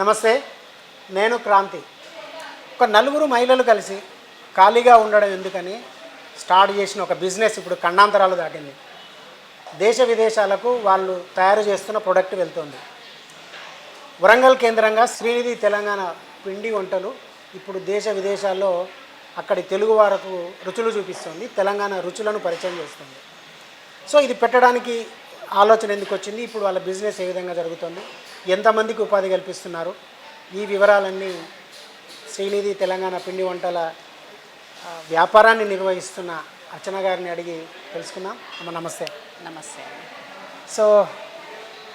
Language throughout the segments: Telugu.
నమస్తే నేను క్రాంతి. ఒక నలుగురు మహిళలు కలిసి ఖాళీగా ఉండడం ఎందుకని స్టార్ట్ చేసిన ఒక బిజినెస్ ఇప్పుడు ఖండాంతరాలు దాటింది. దేశ విదేశాలకు వాళ్ళు తయారు చేస్తున్న ప్రోడక్ట్ వెళ్తుంది. వరంగల్ కేంద్రంగా శ్రీనిధి తెలంగాణ పిండి వంటలు ఇప్పుడు దేశ విదేశాల్లో అక్కడి తెలుగు వారకు రుచులు చూపిస్తుంది తెలంగాణ రుచులను పరిచయం చేస్తుంది. సో ఇది పెట్టడానికి ఆలోచన ఎందుకు వచ్చింది? ఇప్పుడు వాళ్ళ బిజినెస్ ఏ విధంగా జరుగుతుంది? ఎంతమందికి ఉపాధి కల్పిస్తున్నారు? ఈ వివరాలన్నీ శ్రీనిధి తెలంగాణ పిండి వంటల వ్యాపారాన్ని నిర్వహిస్తున్న అర్చన గారిని అడిగి తెలుసుకుందాం. అమ్మ నమస్తే. నమస్తే. సో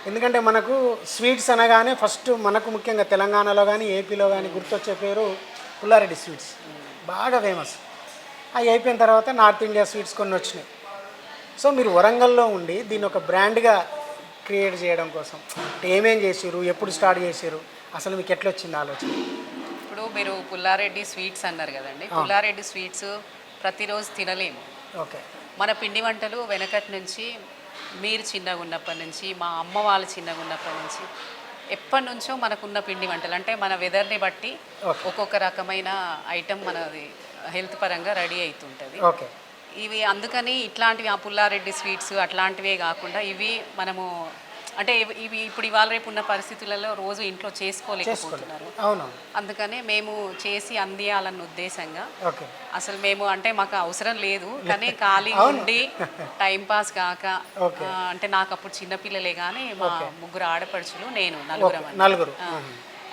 ఎందుకంటే మనకు స్వీట్స్ అనగానే ఫస్ట్ మనకు ముఖ్యంగా తెలంగాణలో కానీ ఏపీలో కానీ గుర్తొచ్చే పేరు పుల్లారెడ్డి స్వీట్స్. బాగా ఫేమస్. అవి అయిపోయిన తర్వాత నార్త్ ఇండియా స్వీట్స్ కొన్ని వచ్చినాయి. సో మీరు వరంగల్లో ఉండి దీన్ని ఒక బ్రాండ్గా క్రియేట్ చేయడం కోసం. ఏమేం చేసారు ఎప్పుడు స్టార్ట్ చేసారు అసలు మీకు ఎట్లా వచ్చింది ఆలోచన? ఇప్పుడు మీరు పుల్లారెడ్డి స్వీట్స్ అన్నారు కదండి. పుల్లారెడ్డి స్వీట్స్ ప్రతిరోజు తినలేము. ఓకే. మన పిండి వంటలు వెనకటి నుంచి మీరు చిన్నగా ఉన్నప్పటి నుంచి మా అమ్మ వాళ్ళు చిన్నగా ఉన్నప్పటి నుంచి ఎప్పటి నుంచో మనకున్న పిండి వంటలు. అంటే మన వెదర్ని బట్టి. ఒక్కొక్క రకమైన ఐటెం మనది హెల్త్ పరంగా రెడీ అవుతుంటుంది. ఓకే. ఇవి అందుకని ఇట్లాంటివి ఆ పుల్లారెడ్డి స్వీట్స్ అట్లాంటివే కాకుండా ఇవి మనము అంటే ఇవి- ఇప్పుడు ఇవాళ రేపు ఉన్న పరిస్థితులలో రోజు ఇంట్లో చేసుకోలేకపోతున్నారు. అవును అందుకనే మేము చేసి అందియాలన్న ఉద్దేశంగా అసలు మేము అంటే మాకు అవసరం లేదు కానీ ఖాళీగా ఉండి టైం పాస్ కాక అంటే నాకు అప్పుడు చిన్నపిల్లలే కానీ మా ముగ్గురు ఆడపడుచులు నేను నలుగురం.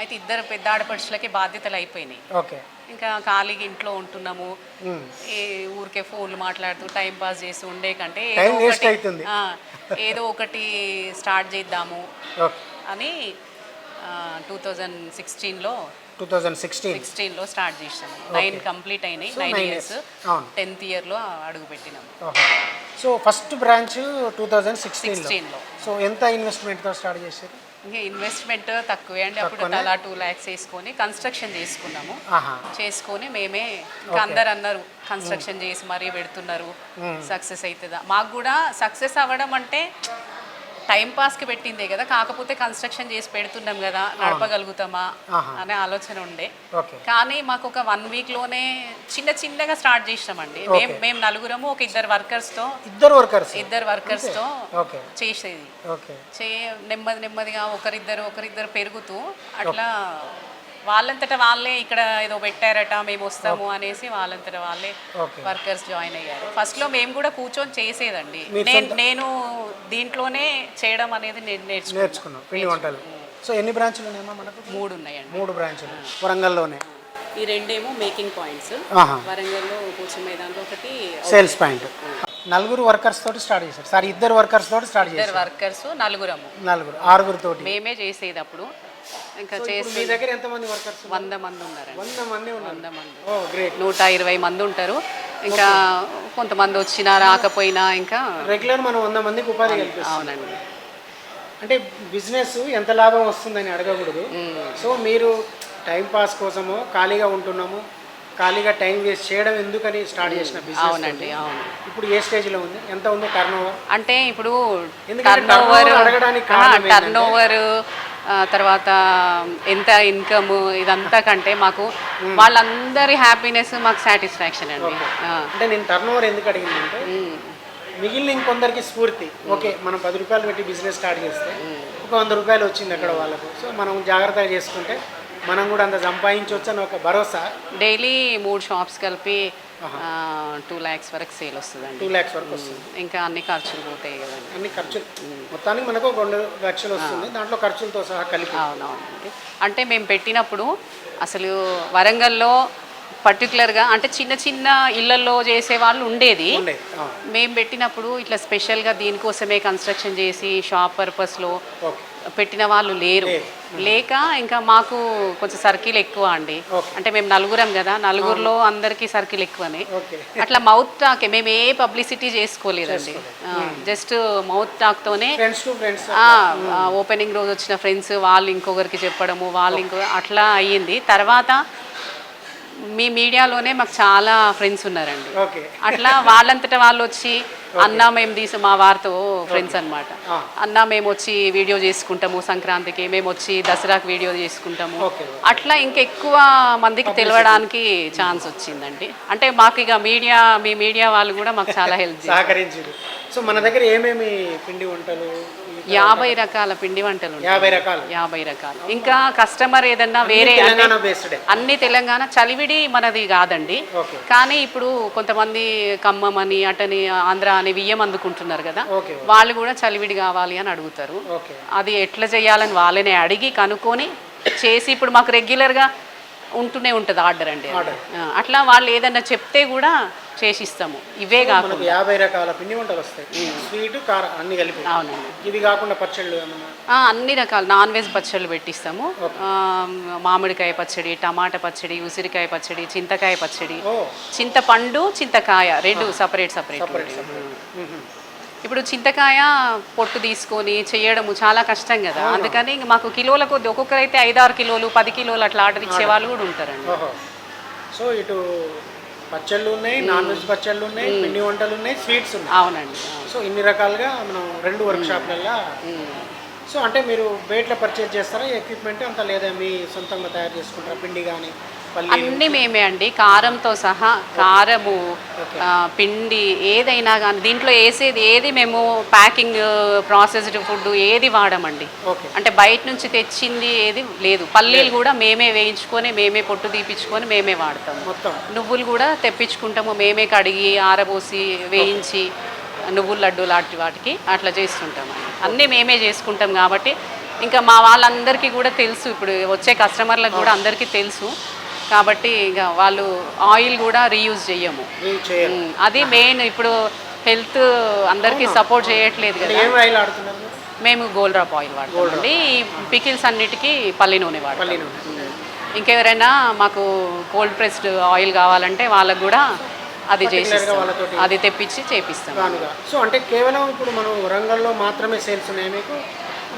అయితే ఇద్దరు పెద్ద ఆడపడుచులకి బాధ్యతలు అయిపోయినాయి. ఓకే. ఇంకా ఖాళీగా ఇంట్లో ఉంటున్నాము. ఏ ఊరికే ఫోన్లు మాట్లాడుతూ టైం పాస్ చేసి ఉండే కంటే ఏదో ఒకటి- అవుతుంది. ఆ, ఏదో ఒకటి స్టార్ట్ చేద్దాము అని టూ థౌజండ్ సిక్స్టీన్లో టూ థౌజండ్ సిక్స్టీన్. సిక్స్టీన్లో స్టార్ట్ చేసాము నైన్ కంప్లీట్ అయినాయి. Nine nine years. అవును. టెన్త్ ఇయర్లో అడుగు పెట్టినాము so first branch two thousand సిక్స్టీన్లో. సిక్స్టీన్లో. సో ఎంత ఇన్వెస్ట్మెంట్తో స్టార్ట్ చేశారు? ఇంకా ఇన్వెస్ట్మెంట్ తక్కువే అండి. అప్పుడు అలా టూ ల్యాక్స్ వేసుకొని కన్స్ట్రక్షన్ చేసుకున్నాము. చేసుకొని మేమే ఇంకా అందరు అన్నారు కన్స్ట్రక్షన్ చేసి మరీ పెడుతున్నారు. సక్సెస్ అవుతుందా? మాకు కూడా సక్సెస్ అవ్వడం అంటే టైం పాస్కి పెట్టిందే కదా కాకపోతే కన్స్ట్రక్షన్ చేసి పెడుతున్నాం కదా నడపగలుగుతామా. అనే ఆలోచన ఉండే. కానీ మాకు ఒక వన్ వీక్లోనే చిన్న చిన్నగా స్టార్ట్ చేసినామండి. మేము మేము నలుగురము ఒక ఇద్దరు వర్కర్స్తో ఇద్దరు వర్కర్స్ ఇద్దరు వర్కర్స్తో చేసేది. చే నెమ్మది నెమ్మదిగా ఒకరిద్దరు ఒకరిద్దరు పెరుగుతూ అట్లా వాళ్ళంతటా వాళ్ళే ఇక్కడ ఏదో పెట్టారట మేము వస్తాము అనేసి వాళ్ళంతట వాళ్ళే వర్కర్స్ జాయిన్ అయ్యారు. ఫస్ట్లో మేము కూడా కూర్చొని చేసేదండి. నేను దీంట్లోనే చేయడం అనేది నేను నేర్చుకున్నాను. నేర్చుకున్నాం పిండి వంటలు. సో ఎన్ని బ్రాంచ్లు ఉన్నాయమ్మా మనకు? మూడు ఉన్నాయండి మూడు బ్రాంచ్లు వరంగల్లోనే. ఈ రెండేమో మేకింగ్ పాయింట్స్. వరంగల్లో కూర్చుని మైదానంలో ఒకటి సేల్స్ పాయింట్ నలుగురు వర్కర్స్ తోటి స్టార్ట్ చేశారు. సార్ ఇద్దరు వర్కర్స్ తోటి స్టార్ట్ చేశారు. వర్కర్స్ నలుగురము. నలుగురు ఆరుగురు తోటి. మేమే చేసేది అప్పుడు. ఇంకా చేసి మీ దగ్గర ఎంతమంది వర్కర్స్ వంద మంది ఉన్నారండి. వంద మంది ఉన్నారు. వంద మంది. ఓ గ్రేట్ నూట ఇరవై మంది ఉంటారు. ఇంకా కొంతమంది వచ్చినా రాకపోయినా ఇంకా రెగ్యులర్ మనం వంద మందికి ఉపాధి కల్పిస్తాం. అవునండి. అంటే బిజినెస్ ఎంత లాభం వస్తుందని అడగకూడదు. సో మీరు టైం పాస్ కోసమో ఖాళీగా ఉంటున్నాము ఖాళీగా టైం వేస్ట్ చేయడం ఎందుకని స్టార్ట్ చేసిన బిజినెస్ అవునండి అవును. ఇప్పుడు ఏ స్టేజ్లో ఉంది? ఎంత ఉందో టర్న్ ఓవర్ అంటే ఇప్పుడు టర్న్ ఓవర్ అడగడానికి టర్న్ ఓవర్ తర్వాత ఎంత ఇన్కమ్ ఇదంతా కంటే మాకు వాళ్ళందరి హ్యాపీనెస్ మాకు సాటిస్ఫాక్షన్ అండి. అంటే నేను టర్న్ ఓవర్ ఎందుకు అడిగిందంటే ఉమ్. మిగిలిన ఇంకొందరికి స్ఫూర్తి. ఓకే మనం పది రూపాయలు పెట్టి బిజినెస్ స్టార్ట్ చేస్తే ఒక వంద రూపాయలు వచ్చింది అక్కడ వాళ్ళకు. సో మనం జాగ్రత్తగా చేసుకుంటే మనం కూడా అంత సంపాదించవచ్చు అని ఒక భరోసా. డైలీ మూడు షాప్స్ కలిపి టూ ల్యాక్స్ వరకు సేల్ వస్తుందండి. టూ ల్యాక్స్ వరకు వస్తుంది. ఇంకా అన్ని ఖర్చులు పోతాయి కదండి. అన్ని ఖర్చులు. మొత్తానికి మనకు ఒక రెండు లక్షలు వస్తుంది. దాంట్లో ఖర్చులతో సహా కలిపి. అవునవునండి. అంటే మేము పెట్టినప్పుడు అసలు వరంగల్లో పర్టికులర్గా అంటే చిన్న చిన్న ఇళ్ళలో చేసే వాళ్ళు ఉండేది. మేము పెట్టినప్పుడు ఇట్లా స్పెషల్గా దీనికోసమే కన్స్ట్రక్షన్ చేసి షాప్ పర్పస్లో పెట్టిన వాళ్ళు లేరు. లేక ఇంకా మాకు కొంచెం సర్కిల్ ఎక్కువ అండి. అంటే మేము నలుగురం కదా నలుగురులో అందరికీ సర్కిల్ ఎక్కువనే. అట్లా మౌత్ టాక్ మేము ఏ పబ్లిసిటీ చేసుకోలేదండి. జస్ట్ మౌత్ టాక్తోనే ఓపెనింగ్ రోజు వచ్చిన ఫ్రెండ్స్ వాళ్ళు ఇంకొకరికి చెప్పడము వాళ్ళు ఇంకో అట్లా అయ్యింది. తర్వాత మీ మీడియాలోనే మాకు చాలా ఫ్రెండ్స్ ఉన్నారండి. అట్లా వాళ్ళంతటా వాళ్ళు వచ్చి అన్న మేము తీసి మా వారితో ఫ్రెండ్స్ అన్నమాట. ఆ. అన్న మేము వచ్చి వీడియో చేసుకుంటాము సంక్రాంతికి మేము వచ్చి దసరాకి వీడియో చేసుకుంటాము. అట్లా ఇంకెక్కువ మందికి తెలవడానికి ఛాన్స్ వచ్చిందండి. అంటే మాకు ఇక మీడియా మీ మీడియా వాళ్ళు కూడా మాకు చాలా హెల్ప్ సహకరించారు. సో మన దగ్గర ఏమేమి పిండి వంటలు యాభై రకాల పిండి వంటలు. యాభై రకాలు. యాభై రకాలు. ఇంకా కస్టమర్ ఏదన్నా వేరే అన్ని తెలంగాణ చలివిడి మనది కాదండి. కానీ ఇప్పుడు కొంతమంది ఖమ్మం అని అటని ఆంధ్ర అని బియ్యం అందుకుంటున్నారు కదా. వాళ్ళు కూడా చలివిడి కావాలి అని అడుగుతారు. అది ఎట్లా చేయాలని వాళ్ళని అడిగి కనుక్కొని చేసి ఇప్పుడు మాకు రెగ్యులర్గా ఉంటూనే ఉంటుంది ఆర్డర్ అండి అట్లా వాళ్ళు ఏదన్నా చెప్తే కూడా చేసిస్తాము. ఇవే కాకుండా. యాభై రకాల పిండి వంటలు వస్తాయి. స్వీట్ కారం అన్ని కలిపి. అవునండి. ఇవి కాకుండా పచ్చళ్ళు అన్ని రకాల. నాన్ వెజ్ పచ్చళ్ళు పెట్టిస్తాము. మామిడికాయ పచ్చడి టమాటా పచ్చడి ఉసిరికాయ పచ్చడి చింతకాయ పచ్చడి. చింతపండు చింతకాయ రెండు సపరేట్ సపరేట్ మ్మ్. ఇప్పుడు చింతకాయ పొట్టు తీసుకొని చేయడము చాలా కష్టం కదా. అందుకని మాకు కిలోల కొద్ది ఒక్కొక్కరైతే ఐదారు కిలోలు పది కిలోలు అట్లా ఆర్డర్ ఇచ్చే వాళ్ళు కూడా ఉంటారండి. సో ఇటు పచ్చళ్ళు ఉన్నాయి నాన్ వెజ్ పచ్చళ్ళు ఉన్నాయి పిండి వంటలు ఉన్నాయి స్వీట్స్ ఉన్నాయి. అవునండి అవును. సో ఇన్ని రకాలుగా మనం రెండు వర్క్ షాప్లల్లో సో అంటే మీరు బయటలో పర్చేజ్ చేస్తారా? ఎక్విప్మెంట్ అంత లేదా మీ సొంతంగా తయారు చేసుకుంటారా? పిండి కానీ అన్నీ మేమే అండి. కారంతో సహా కారము పిండి ఏదైనా కానీ దీంట్లో వేసేది ఏది మేము ప్యాకింగ్ ప్రాసెస్డ్ ఫుడ్ ఏది వాడమండి. అంటే బయట నుంచి తెచ్చింది ఏది లేదు. పల్లీలు కూడా మేమే వేయించుకొని మేమే పొట్టు తీపించుకొని మేమే మొత్తం. నువ్వులు కూడా తెప్పించుకుంటాము మేమే కడిగి ఆరబోసి వేయించి నువ్వుల లడ్డు లాంటి వాటికి అట్లా చేస్తుంటాము. అన్నీ మేమే చేసుకుంటాం కాబట్టి ఇంకా మా వాళ్ళందరికీ కూడా తెలుసు. ఇప్పుడు వచ్చే కస్టమర్లకు కూడా అందరికీ తెలుసు. కాబట్టి ఇక వాళ్ళు ఆయిల్ కూడా రీయూజ్ ఉమ్, అది మెయిన్ ఇప్పుడు హెల్త్ అందరికీ సపోర్ట్ చేయట్లేదు కదా? మేము గోల్డ్ డ్రాప్ ఆయిల్ వాడతామండి ఈ పికిల్స్ అన్నిటికీ పల్లి నూనె వాడతాం. ఇంకెవరైనా మాకు కోల్డ్ ప్రెస్డ్ ఆయిల్ కావాలంటే వాళ్ళకు కూడా అది వాళ్ళతోటి. అది తెప్పించి చేపిస్తాం. సో అంటే కేవలం ఇప్పుడు మనం వరంగల్లో మాత్రమే సేల్స్ ఉన్నాయి మీకు?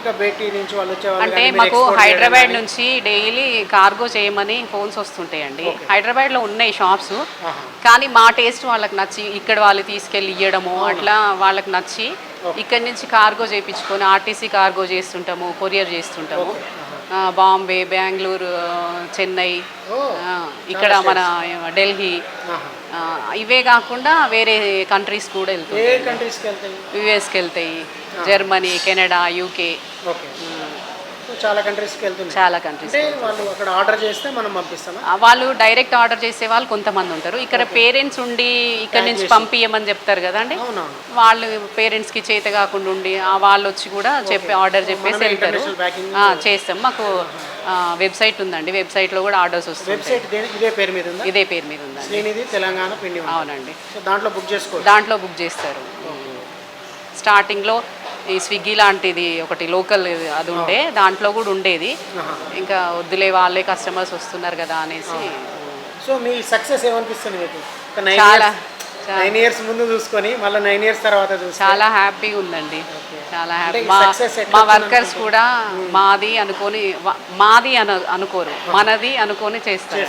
నుంచి వాళ్ళు అంటే మాకు హైదరాబాద్? నుంచి డైలీ కార్గో చేయమని ఫోన్స్ వస్తుంటాయండి. హైదరాబాద్లో ఉన్నాయి షాప్స్. కానీ మా టేస్ట్ వాళ్ళకి నచ్చి ఇక్కడ వాళ్ళు తీసుకెళ్ళి ఇవ్వడము అట్లా వాళ్ళకి నచ్చి ఇక్కడి నుంచి కార్గో చేయించుకొని ఆర్టీసీ కార్గో చేస్తుంటాము కొరియర్ చేస్తుంటాము. బాంబే బెంగళూరు చెన్నై ఇక్కడ మన ఢిల్లీ ఇవే కాకుండా వేరే కంట్రీస్ కూడా వెళ్తాయి? యుఎస్కి వెళ్తాయి. Germany Canada UK okay so చాలా కంట్రీస్కి వెళ్తున్నాయి. చాలా కంట్రీస్ వాళ్ళు అక్కడ ఆర్డర్ చేస్తే మనం పంపిస్తామా? వాళ్ళు డైరెక్ట్ ఆర్డర్ చేసే వాళ్ళు కొంతమంది ఉంటారు. ఇక్కడ పేరెంట్స్ ఉండి ఇక్కడ నుంచి పంపియమని చెప్తారు కదండి. వాళ్ళు పేరెంట్స్కి చేత కాకుండా ఉండి ఆ వాళ్ళు వచ్చి కూడా చెప్పి ఆర్డర్ చెప్పేసి వెళ్తారు. ఆ, చేస్తాం. మాకు వెబ్సైట్ ఉందండి. వెబ్సైట్లో కూడా ఆర్డర్స్ వస్తాయి వెబ్సైట్ ఇదే పేరు మీద ఉందా? ఇదే పేరు మీద ఉందండి. శ్రీనిధి తెలంగాణ పిండి. అవునండి. దాంట్లో బుక్ చేసుకోవచ్చు. దాంట్లో బుక్ చేస్తారు. స్టార్టింగ్లో ఈ స్విగ్గీ లాంటిది ఒకటి లోకల్ అది ఉండే దాంట్లో కూడా ఉండేది. ఇంకా వద్దులే వాళ్ళే కస్టమర్స్ వస్తున్నారు కదా అనేసి. సో మీ సక్సెస్ ఏమనిపిస్తుంది మీకు? చాలా నైన్ ఇయర్స్ ముందు చూసుకొని మళ్ళీ నైన్ ఇయర్స్ తర్వాత చాలా హ్యాపీగా ఉందండి. చాలా హ్యాపీ మా వర్కర్స్ కూడా మాది అనుకొని మాది అను అనుకోరు. మనది అనుకొని చేస్తారు.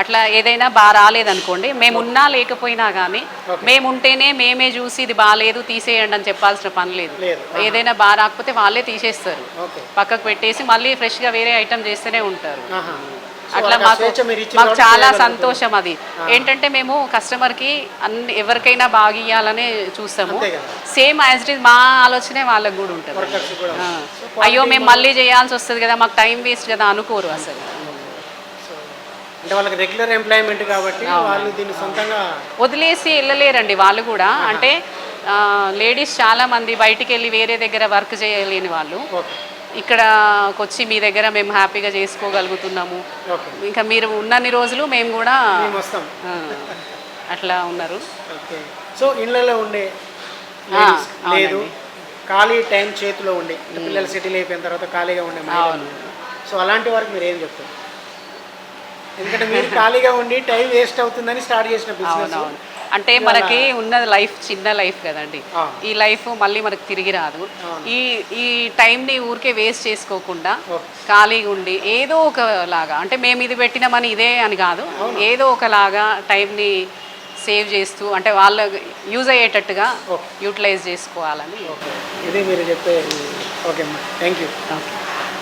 అట్లా ఏదైనా బాగా రాలేదనుకోండి మేము ఉన్నా లేకపోయినా కానీ మేము ఉంటేనే మేమే చూసి ఇది బాగాలేదు తీసేయండి అని చెప్పాల్సిన పని లేదు. ఏదైనా బాగా రాకపోతే వాళ్ళే తీసేస్తారు. పక్కకు పెట్టేసి మళ్ళీ ఫ్రెష్గా వేరే ఐటమ్ చేస్తూనే ఉంటారు. అట్లా మాకు మాకు చాలా. సంతోషం అది. ఏంటంటే మేము కస్టమర్కి అన్ని ఎవరికైనా బాగా ఇవ్వాలనే చూస్తాము. సేమ్ యాజ్ ఇట్ ఈస్ మా ఆలోచనే వాళ్ళకి కూడా ఉంటుంది. అయ్యో మేము మళ్ళీ చేయాల్సి వస్తుంది కదా మాకు టైం వేస్ట్ కదా అనుకోరు అసలు. అంటే వాళ్ళకి రెగ్యులర్ ఎంప్లాయ్మెంట్ కాబట్టి వాళ్ళు దీన్ని సొంతంగా వదిలేసి వెళ్ళలేరండి వాళ్ళు కూడా. అంటే లేడీస్ చాలా మంది బయటికి వెళ్ళి వేరే దగ్గర వర్క్ చేయలేని వాళ్ళు. ఓకే. ఇక్కడకి వచ్చి మీ దగ్గర మేము హ్యాపీగా చేసుకోగలుగుతున్నాము. ఇంకా మీరు ఉన్నన్ని రోజులు మేము కూడా అట్లా ఉన్నారు. సో ఇళ్ళలో ఉండే లేదు. ఖాళీ టైం చేతిలో ఉండి. పిల్లలు సెటిల్ అయిపోయిన తర్వాత ఖాళీగా ఉండే సో అలాంటి వారికి మీరు ఏం చెప్తారు? ఎందుకంటే మీరు ఖాళీగా ఉండి టైం వేస్ట్ అవుతుందని స్టార్ట్ చేసిన బిజినెస్. అంటే మనకి ఉన్న లైఫ్ చిన్న లైఫ్ కదండి. ఈ లైఫ్ మళ్ళీ మనకు తిరిగి రాదు. ఈ ఈ టైంని ఊరికే వేస్ట్ చేసుకోకుండా. ఖాళీగా ఉండి ఏదో ఒకలాగా అంటే మేము ఇది పెట్టినామని ఇదే అని కాదు ఏదో ఒకలాగా టైంని సేవ్ చేస్తూ అంటే వాళ్ళ యూజ్ అయ్యేటట్టుగా. యూటిలైజ్ చేసుకోవాలని. ఓకే. ఇది మీరు చెప్పే ఓకే అమ్మా. Thank you